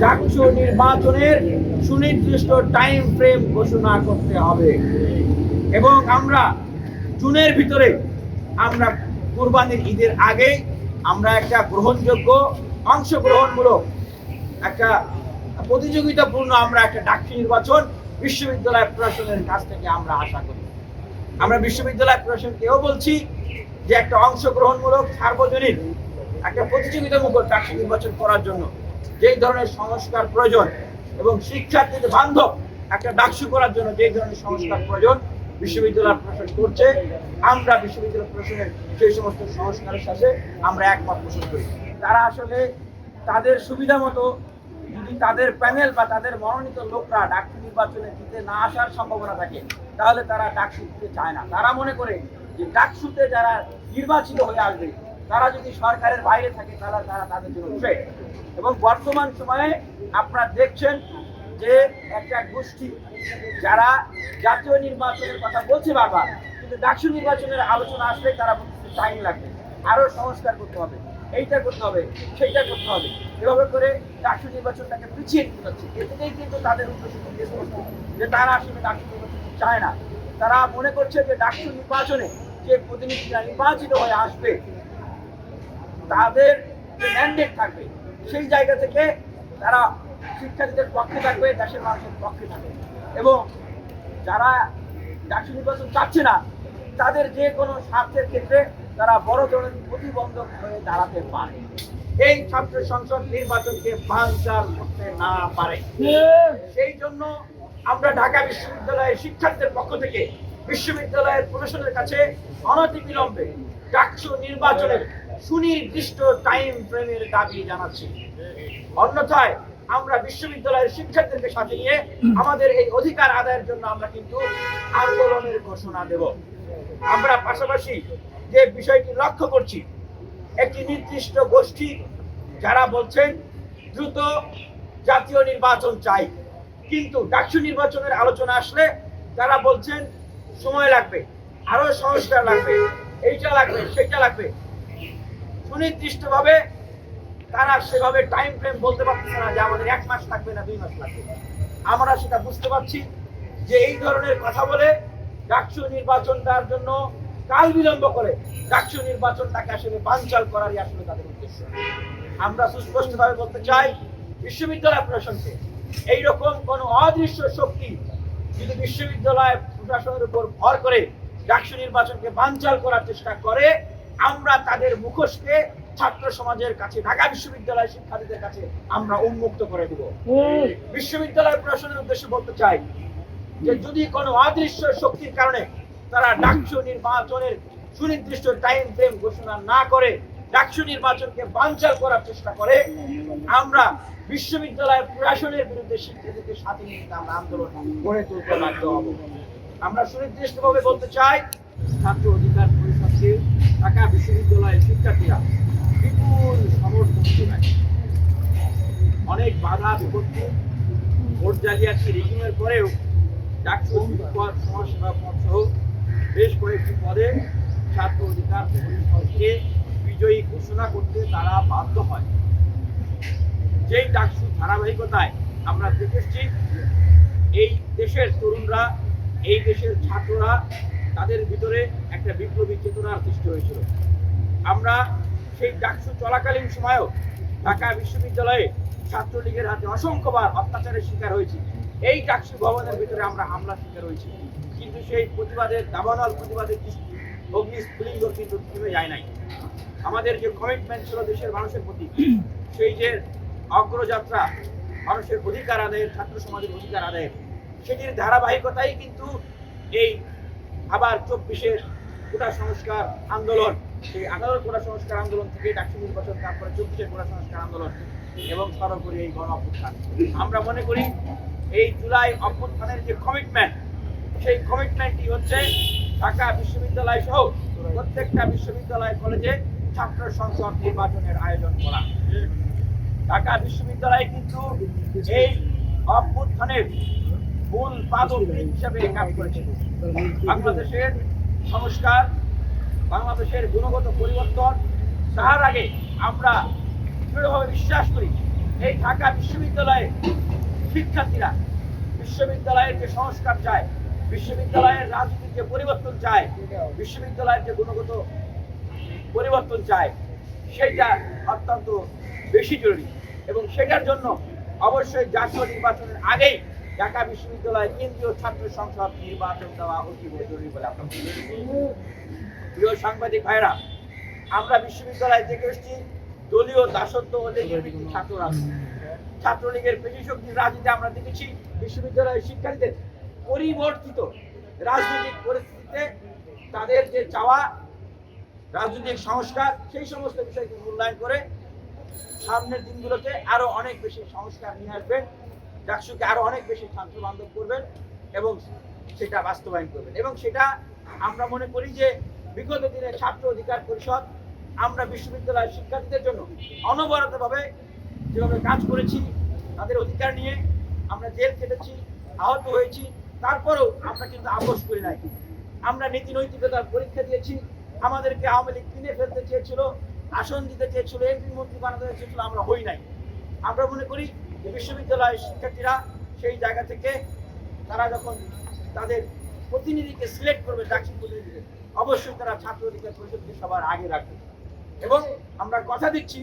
ডাকসু নির্বাচনের সুনির্দিষ্ট time frame ঘোষণা করতে হবে। এবং আমরা জুনের ভিতরে আমরা কুরবানির ঈদের আগে আমরা একটা গ্রহণযোগ্য, অংশগ্রহণমূলক একটা প্রতিযোগিতাপূর্ণ আমরা একটা ডাকসু নির্বাচন বিশ্ববিদ্যালয় প্রশাসনের কাছ থেকে আমরা আশা করি। আমরা বিশ্ববিদ্যালয় প্রশাসনকেও বলছি যে একটা অংশগ্রহণমূলক, সার্বজনীন একটা প্রতিযোগিতামূলক ডাকসু নির্বাচন করার জন্য যেই ধরনের সংস্কার প্রয়োজন এবং শিক্ষার্থীদের বান্ধব একটা ডাকসু করার জন্য যেই ধরনের সংস্কার প্রয়োজন বিশ্ববিদ্যালয় প্রশাসন করছে, আমরা বিশ্ববিদ্যালয় প্রশাসনের সেই সমস্ত সংস্কারের সাথে আমরা একমত পোষণ করি। তারা আসলে তাদের সুবিধা মতো যদি তাদের প্যানেল বা তাদের মনোনীত লোকরা ডাকসু নির্বাচনে দিতে না আসার সম্ভাবনা থাকে, তাহলে তারা ডাকসু দিতে চায় না। তারা মনে করে যে ডাকসুতে যারা নির্বাচিত হয়ে আসবে তারা যদি সরকারের বাইরে থাকে, তাহলে তারা তাদের জন্য threat। এবং বর্তমান সময়ে আপনারা দেখছেন যে একটা গোষ্ঠী, যারা জাতীয় নির্বাচনের কথা বলছে বারবার, কিন্তু ডাকসু নির্বাচনের আলোচনা আসলে তারা বলছে টাইম লাগবে। আরও সংস্কার করতে হবে, এইটা করতে হবে, সেইটা করতে হবে। এভাবে করে ডাকসু নির্বাচনটাকে পিছিয়ে দিতে যাচ্ছে এতেই কিন্তু তাদের উদ্দেশ্য যে তারা আসলে ডাকসু নির্বাচন চায় না। তারা মনে করছে যে ডাকসু নির্বাচনে যে প্রতিনিধিরা নির্বাচিত হয়ে আসবে তাদের যে ম্যান্ডেট থাকবে, সেই জায়গা থেকে তারা শিক্ষার্থীদের পক্ষে থাকবে, দেশের মানুষের পক্ষে থাকবে। এবং যারা ডাকসু নির্বাচন চাচ্ছে না, তাদের যে কোনো স্বার্থের ক্ষেত্রে তারা বড় ধরনের প্রতিবন্ধক হয়ে দাঁড়াতে পারে। এই ছাত্র সংসদ নির্বাচনকে বানচাল করতে না পারে। সেই জন্য আমরা ঢাকা বিশ্ববিদ্যালয়ের শিক্ষার্থীদের পক্ষ থেকে বিশ্ববিদ্যালয়ের প্রশাসনের কাছে অনতিবিলম্বে ডাকসু নির্বাচনের সুনির্দিষ্ট টাইম ফ্রেমের দাবি জানাচ্ছি। অন্যথায় আমরা বিশ্ববিদ্যালয়ের শিক্ষার্থীদেরকে সাথে নিয়ে আমাদের এই অধিকার আদায়ের জন্য আমরা কিন্তু আন্দোলনের ঘোষণা দেব। আমরা পাশাপাশি যে বিষয়টি লক্ষ্য করছি, একটি নির্দিষ্ট গোষ্ঠী যারা বলছেন, দ্রুত জাতীয় নির্বাচন চাই। কিন্তু ডাকসু নির্বাচনের আলোচনা আসলে তারা বলছেন, সময় লাগবে, আরও সংস্কার লাগবে, এইটা লাগবে, সেটা লাগবে। সুনির্দিষ্টভাবে তারা সেভাবে টাইম ফ্রেম বলতে পারতেছে না যে আমাদের এক মাস লাগবে না দুই মাস লাগবে আমরা সেটা বুঝতে পারছি যে এই ধরনের কথা বলে ডাকসু নির্বাচনটার জন্য কাল বিলম্ব করে ডাকসু নির্বাচনটাকে আসলে বানচাল করারই আসলে তাদের উদ্দেশ্য। আমরা সুস্পষ্টভাবে বলতে চাই, বিশ্ববিদ্যালয় প্রশাসনকে এইরকম কোন অদৃশ্য শক্তি যদি বিশ্ববিদ্যালয় প্রশাসনের উপর ভর করে ডাকসু নির্বাচনকে বানচাল করার চেষ্টা করে আমরা তাদের মুখোশকে ছাত্র সমাজের কাছে ঢাকা বিশ্ববিদ্যালয় শিক্ষার্থীদের কাছে আমরা উন্মুক্ত করে দেব। বিশ্ববিদ্যালয় প্রশাসনের উদ্দেশ্যে বলতে চাই যে যদি কোনো অদৃশ্য শক্তির কারণে তারা ডাকসু নির্বাচনের সুনির্দিষ্ট টাইম ফ্রেম ঘোষণা না করে ডাকসু নির্বাচনকে বানচাল করার চেষ্টা করে আমরা বিশ্ববিদ্যালয় প্রশাসনের বিরুদ্ধে শিক্ষার্থীদের সাথে নিয়ে আমরা আন্দোলন গড়ে তুলতে বাধ্য হব। আমরা সুনির্দিষ্টভাবে বলতে চাই ছাত্র অধিকার পরিষদকে ঢাকা বিশ্ববিদ্যালয়ের শিক্ষার্থীরা বিপুল সমর্থন অনেক বাধা বিপত্তি, ভোট জালিয়াতি রিগিংয়ের পরেও ডাকসু পদ সমাজসেবা পদ সহ বেশ কয়েকটি পদে ছাত্র অধিকার পরিষদকে বিজয়ী ঘোষণা করতে তারা বাধ্য হয়। যেই ডাকসু ধারাবাহিকতায় আমরা দেখেছি এই দেশের তরুণরা, এই দেশের ছাত্ররা তাদের ভিতরে একটা বিপ্লবী চেতনার সৃষ্টি হয়েছিল। আমরা সেই ডাকসু চলাকালীন সময়েও ঢাকা বিশ্ববিদ্যালয়ে ছাত্রলীগের হাতে অসংখ্যবার অত্যাচারের শিকার হয়েছি। এই ডাকসু ভবনের ভিতরে আমরা হামলার শিকার হয়েছি। কিন্তু সেই প্রতিবাদের, দাবানল প্রতিবাদের দৃষ্টি অগ্নি স্ফুলিঙ্গ কিন্তু থেমে যায় নাই। আমাদের যে কমিটমেন্ট ছিল দেশের মানুষের প্রতি, সেই যে অগ্রযাত্রা, মানুষের অধিকার আদায়ের, ছাত্র সমাজের অধিকার আদায়ের, সেটির ধারাবাহিকতাই কিন্তু এই আবার চব্বিশের কোটা সংস্কার আন্দোলন সেই আঠারোর কোটা সংস্কার আন্দোলন থেকে ডাকসু নির্বাচন তারপরে চব্বিশের কোটা সংস্কার আন্দোলন এবং সর্বোপরি এই গণ অভ্যুত্থান। আমরা মনে করি এই জুলাই অভ্যুত্থানের যে কমিটমেন্ট সেই কমিটমেন্টটি হচ্ছে ঢাকা বিশ্ববিদ্যালয় সহ প্রত্যেকটা বিশ্ববিদ্যালয় কলেজে ছাত্র সংসদ নির্বাচনের আয়োজন করা। ঢাকা বিশ্ববিদ্যালয় কিন্তু এই অভ্যুত্থানের মূল পাদক হিসাবে কাজ করেছে। বাংলাদেশের সংস্কার, বাংলাদেশের গুণগত পরিবর্তন, তার আগে আমরা দৃঢ়ভাবে বিশ্বাস করি এই ঢাকা বিশ্ববিদ্যালয়ের শিক্ষার্থীরা বিশ্ববিদ্যালয়ের যে সংস্কার চায়, বিশ্ববিদ্যালয়ের রাজনীতির যে পরিবর্তন চায়, বিশ্ববিদ্যালয়ের যে গুণগত পরিবর্তন চায় সেটা অত্যন্ত বেশি জরুরি। এবং সেটার জন্য অবশ্যই জাতীয় নির্বাচনের আগেই ঢাকা বিশ্ববিদ্যালয় কেন্দ্রীয় ছাত্র সংসদ নির্বাচন দেওয়া অতীব জরুরি বলে আমরা প্রিয় সাংবাদিক ভাইরা আমরা বিশ্ববিদ্যালয় থেকে এসেছি। দলীয় দাসত্ব ভিত্তিক ছাত্র ছাত্রলীগের পেশি শক্তির রাজনীতি আমরা দেখেছি। বিশ্ববিদ্যালয়ের শিক্ষার্থীদের পরিবর্তিত রাজনৈতিক পরিস্থিতিতে তাদের যে চাওয়া, রাজনৈতিক সংস্কার, সেই সমস্ত বিষয়কে মূল্যায়ন করে সামনের দিনগুলোতে আরও অনেক বেশি সংস্কার নিয়ে আসবেন। ডাকসুকে আরও অনেক বেশি ছাত্র বান্ধব করবেন এবং সেটা বাস্তবায়ন করবেন। এবং সেটা আমরা মনে করি যে বিগত দিনে ছাত্র অধিকার পরিষদ আমরা বিশ্ববিদ্যালয়ের শিক্ষার্থীদের জন্য অনবরতভাবে যেভাবে কাজ করেছি, তাদের অধিকার নিয়ে আমরা জেল কেটেছি আহত হয়েছি, তারপরেও আমরা কিন্তু আপোষ করি নাই। আমরা নীতি নৈতিকতার পরীক্ষা দিয়েছি, আমাদেরকে আওয়ামী লীগ কিনে ফেলতে চেয়েছিল, আসন দিতে চেয়েছিল, এমপি মন্ত্রী বানাতে চেয়েছিল, আমরা হই নাই। আমরা মনে করি যে বিশ্ববিদ্যালয়ের শিক্ষার্থীরা সেই জায়গা থেকে তারা যখন তাদের প্রতিনিধিকে সিলেক্ট করবে চাকরি প্রতিনিধিকে অবশ্যই তারা ছাত্র অধিকার পরিষদকে সবার আগে রাখবে। এবং আমরা কথা দিচ্ছি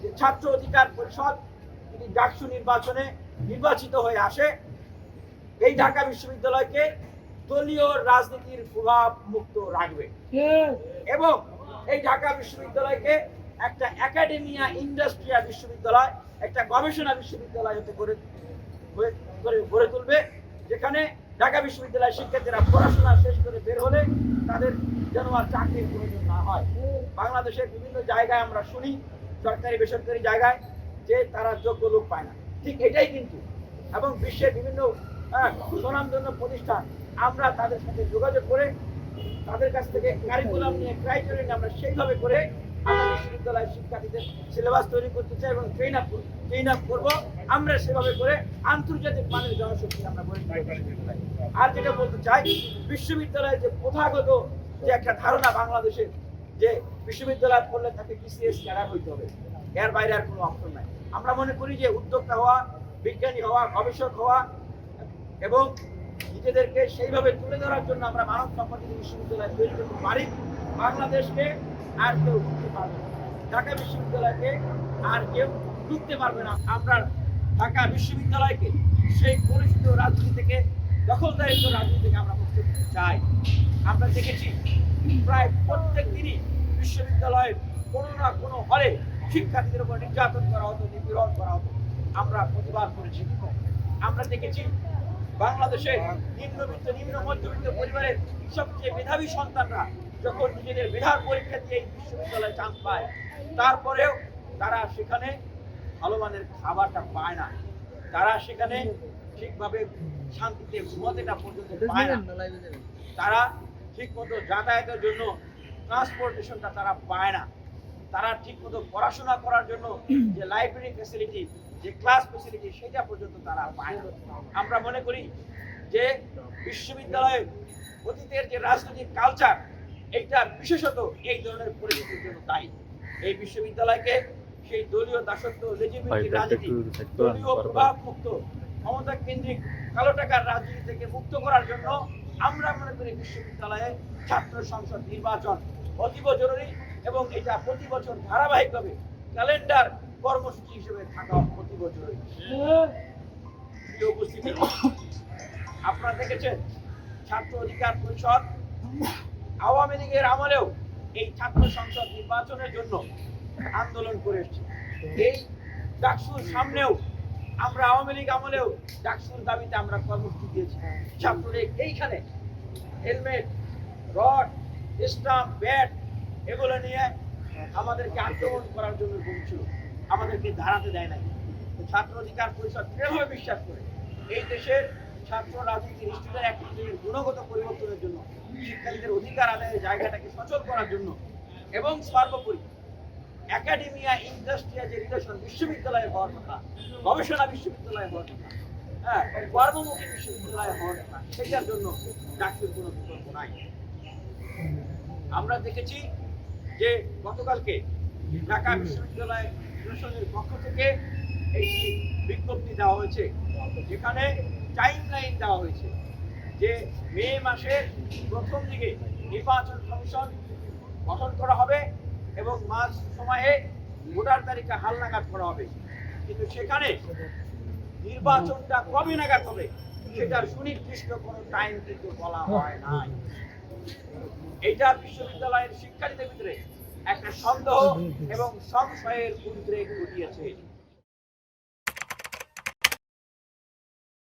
যে ছাত্র অধিকার পরিষদ যদি ডাকসু নির্বাচনে নির্বাচিত হয়ে আসে, এই ঢাকা বিশ্ববিদ্যালয়কে দলীয় রাজনীতির প্রভাব মুক্ত রাখবে। এবং এই ঢাকা বিশ্ববিদ্যালয়কে একটা একাডেমিয়া ইন্ডাস্ট্রিয়া বিশ্ববিদ্যালয় একটা গবেষণা বিশ্ববিদ্যালয় হতে গড়ে গড়ে তুলবে যেখানে ঢাকা বিশ্ববিদ্যালয়ের শিক্ষার্থীরা পড়াশোনা শেষ করে বের হলে তাদের যেন আর চাকরির প্রয়োজন না হয়। বাংলাদেশের বিভিন্ন জায়গায় আমরা শুনি সরকারি বেসরকারি জায়গায় যে তারা যোগ্য লোক পায় না। ঠিক এটাই কিন্তু। এবং বিশ্বের বিভিন্ন হ্যাঁ, স্বনামধন্য প্রতিষ্ঠান আমরা তাদের সাথে যোগাযোগ করে তাদের কাছ থেকে কারিকুলাম নিয়ে ক্রাইটেরিয়া আমরা সেইভাবে করে আমরা সেভাবে করে আন্তর্জাতিক মানের জনশক্তি আমরা। আর যেটা বলতে চাই, বিশ্ববিদ্যালয়ের যে প্রথাগত যে একটা ধারণা বাংলাদেশের যে বিশ্ববিদ্যালয় পড়লে তাকে বিসিএস হইতে হবে, এর বাইরে আর কোনো অপশন নাই। আমরা মনে করি যে উদ্যোক্তা হওয়া, বিজ্ঞানী হওয়া, গবেষক হওয়া এবং নিজেদেরকে সেইভাবে তুলে ধরার জন্য আমরা মানব সম্পদ বিশ্ববিদ্যালয় তৈরি করতে পারি। বাংলাদেশকে আর কেউ ঢুকতে পারবে না। ঢাকা বিশ্ববিদ্যালয়কে আর কেউ ঢুকতে পারবে না। আমরা ঢাকা বিশ্ববিদ্যালয়কে সেই পরিচিত রাজনীতি থেকে, দখলদারিত্ব রাজনীতি থেকে আমরা দিতে চাই। আমরা দেখেছি প্রায় প্রত্যেক দিনই বিশ্ববিদ্যালয়ের কোনো না কোনো হলে শিক্ষার্থীদের উপর নির্যাতন করা হতো, নিপীড়ন করা হতো। আমরা প্রতিবাদ করেছি। আমরা দেখেছি বাংলাদেশের নিম্নবিত্ত, নিম্ন মধ্যবিত্ত পরিবারের সবচেয়ে মেধাবী সন্তানরা যখন নিজেদের মেধার পরীক্ষা দিয়ে এই বিশ্ববিদ্যালয়ে চান্স পায় তারপরেও তারা সেখানে ভালো মানের খাবারটা পায় না। তারা সেখানে ঠিকভাবে শান্তিতে ঘুমাতেটা পর্যন্ত পায় না। তারা ঠিক মতো যাতায়াতের জন্য ট্রান্সপোর্টেশনটা তারা পায় না। তারা ঠিক মতো পড়াশোনা করার জন্য যে লাইব্রেরি ফেসিলিটি যে ক্লাস ফেসিলিটি সেটা পর্যন্ত তারা পায় না। আমরা মনে করি যে বিশ্ববিদ্যালয়ের অতীতের যে রাজনৈতিক কালচার এইটা বিশেষত এই ধরনের পরিস্থিতির জন্য দায়ী। এই বিশ্ববিদ্যালয়কে সেই দলীয় দাসত্ব লেজিবিলিটি রাজনীতি দলীয় প্রভাব মুক্ত ক্ষমতা কেন্দ্রিক কালো টাকার রাজনীতি থেকে মুক্ত করার জন্য আমরা মনে করি বিশ্ববিদ্যালয়ে ছাত্র সংসদ নির্বাচন অতীব জরুরি এবং এটা প্রতি বছর ধারাবাহিকভাবে ক্যালেন্ডার কর্মসূচি হিসেবে থাকা অতীব জরুরি। উপস্থিতি আপনারা দেখেছেন ছাত্র অধিকার পরিষদ আওয়ামী লীগের আমলেও এই ছাত্র সংসদ নির্বাচনের জন্য আন্দোলন করে এসেছে। এই ডাকসুর সামনেও আমরা আওয়ামী লীগ আমলেও ডাকসুর দাবিতে আমরা কর্মসূচি দিয়েছি। ছাত্রলীগ এইখানে হেলমেট, রড, স্টাম্প, ব্যাট এগুলো নিয়ে আমাদেরকে আক্রমণ করার জন্য বলছিল আমাদেরকে দাঁড়াতে দেয় নাই। ছাত্র অধিকার পরিষদ দৃঢ়ভাবে বিশ্বাস করে। এই দেশের ছাত্র রাজনীতির স্টুডেন্ট অ্যাক্টিভিটির গুণগত পরিবর্তনের জন্য, শিক্ষার্থীদের অধিকার আদায়ের জায়গাটাকে সচল করার জন্য এবং সর্বোপরি একাডেমিয়া ইন্ডাস্ট্রিয়া যে রিলেশন বিশ্ববিদ্যালয়ে হওয়ার কথা, গবেষণা বিশ্ববিদ্যালয়ে হওয়ার কথা হ্যাঁ কর্মমুখী বিশ্ববিদ্যালয়ে সেটার জন্য চাকরির নাই। আমরা দেখেছি যে গতকালকে ঢাকা বিশ্ববিদ্যালয় প্রশাসনের পক্ষ থেকে একটি বিজ্ঞপ্তি দেওয়া হয়েছে, যেখানে টাইম লাইন দেওয়া হয়েছে যে মে মাসের প্রথম দিকে নির্বাচন কমিশন গঠন করা হবে এবং মাস সময়ে ভোটার তালিকা হালনাগাদ করা হবে। কিন্তু সেখানে নির্বাচনটা কবে নাগাদ হবে সেটার সুনির্দিষ্ট কোনো টাইম কিন্তু বলা হয় নাই। এটা বিশ্ববিদ্যালয়ের শিক্ষার্থীদের ভিতরে একটা সন্দেহ এবং সংশয়ের উদ্রেক ঘটিয়েছে।